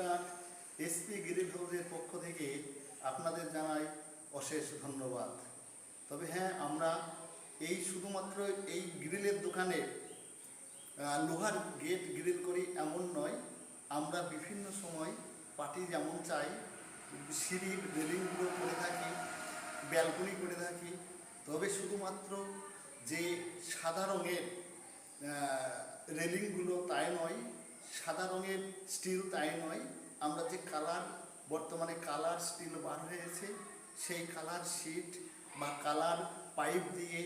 নমস্কার SP grill হাউসের পক্ষ থেকে আপনাদের জানাই অশেষ ধন্যবাদ। তবে হ্যাঁ আমরা এই শুধুমাত্র এই গ্রিলের দোকানে লোহার গেট গ্রিল করি এমন নয়, আমরা বিভিন্ন সময় পার্টি যেমন চাই সিঁড়ির রেলিংগুলো করে থাকি, ব্যালকনি করে থাকি, তবে শুধুমাত্র যে সাদা রঙের রেলিংগুলো তাই নয় সাদা রঙের স্টিল তাই নয়। আমরা যে কালার বর্তমানে কালার স্টিল বার হয়েছে, সেই কালার শিট বা কালার পাইপ দিয়ে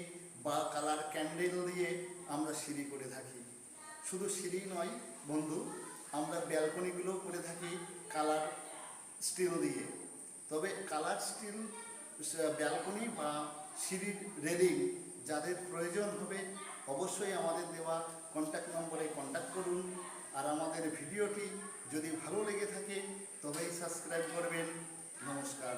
বা কালার ক্যান্ডেল দিয়ে আমরা সিঁড়ি করে থাকি। শুধু সিঁড়ি নয় বন্ধু, আমরা ব্যালকনিগুলোও করে থাকি কালার স্টিল দিয়ে। তবে কালার স্টিল ব্যালকনি বা সিঁড়ির রেলিং যাদের প্রয়োজন হবে, অবশ্যই আমাদের দেওয়া কন্ট্যাক্ট নম্বরে কন্ট্যাক্ট করুন। আর আমাদের ভিডিওটি যদি ভালো লেগে থাকে তবেই সাবস্ক্রাইব করবেন। নমস্কার।